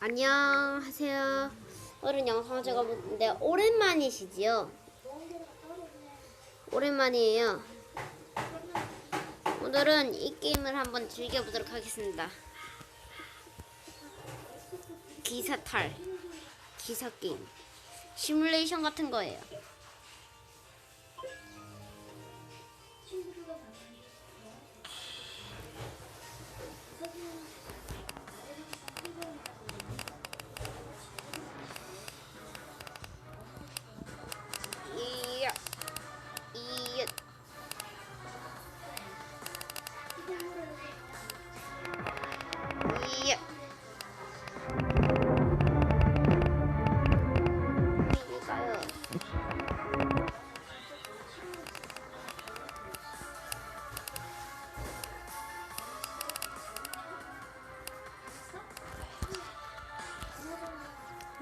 안녕하세요. 오늘 영상을 제가 보는데 오랜만이시지요? 오랜만이에요. 오늘은 이 게임을 한번 즐겨보도록 하겠습니다. 기사탈, 기사 게임, 시뮬레이션 같은 거예요.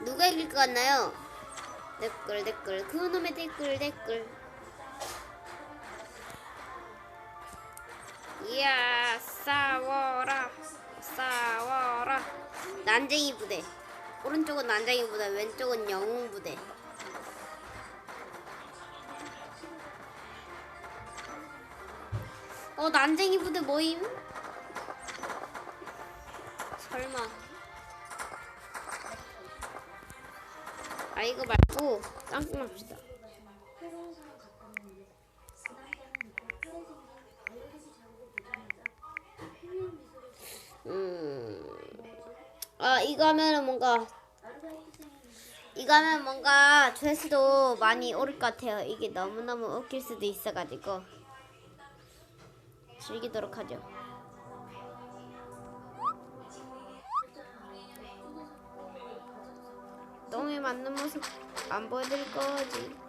누가 이길 것 같나요? 댓글 댓글. 그놈의 댓글 댓글 이야 싸워라 싸워라. 난쟁이 부대. 오른쪽은 난쟁이 부대 왼쪽은 영웅 부대. 어 난쟁이 부대 모임? 설마. 아 이거 말고 짱짱 합시다 아 이거 하면은 뭔가 이거 하면 뭔가 조회수도 많이 오를 것 같아요. 이게 너무너무 웃길 수도 있어가지고 즐기도록 하죠. 똥에 맞는 모습 안 보여드릴 거지.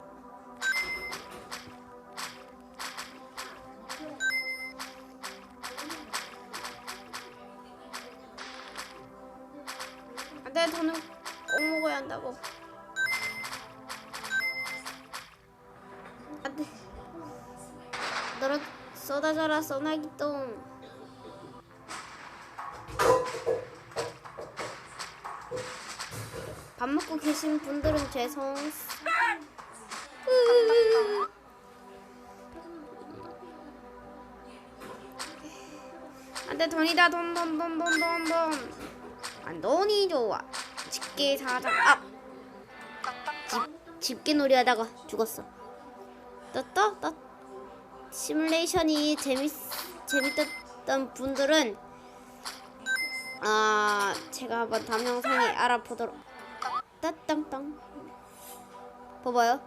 안돼 저는 꼭 먹어야 한다고. 안돼. 너를 쏟아져라 소나기 똥. 밥 먹고 계신 분들은 죄송. 안돼 돈이다 돈 돈 돈 돈 돈 돈. 안 돈이 좋아. 집게 사자. 아. 집 집게 놀이 하다가 죽었어. 떴다 떴. 시뮬레이션이 재밌 재밌었던 분들은 아 제가 한번 다음 영상에 알아보도록. 따땅땅. 봐봐요.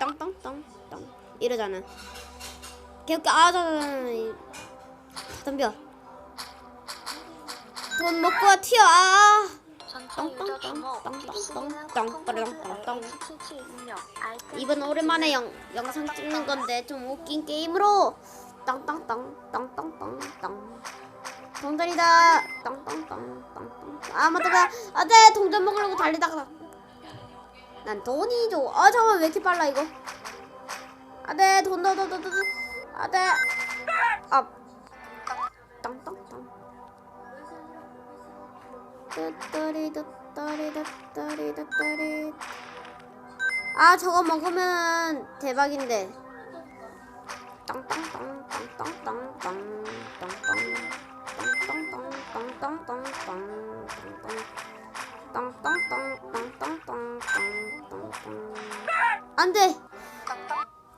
땅땅땅땅 이러잖아. 개웃겨 아자자자 덤벼. 돈 먹고 와 튀어. 아. 이번 오랜만에 영, 영상 찍는 건데 좀 웃긴 게임으로. 땅땅땅땅 동전이다. 땅땅땅땅땅 아 맞다 아네 동전 먹으려고 달리다가 난 돈이 줘아 잠깐만 왜 이렇게 빨라 이거? 아네 돈돈돈돈돈 아네. 아 아 저거 먹으면 대박인데. 안돼.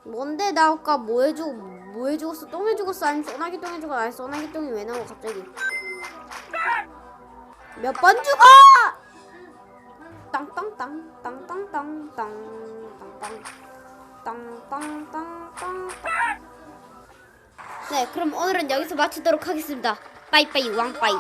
뭔데 나 아까 뭐 해주고 뭐 해주고 어 똥해주고 어 아니 소나기 똥해주고 아니 소나기 똥이 왜 나와 갑자기? 몇 번 죽어? 땅땅땅 땅땅땅 땅땅땅 땅땅땅땅 네 그럼 오늘은 여기서 마치도록 하겠습니다 빠이빠이 왕빠이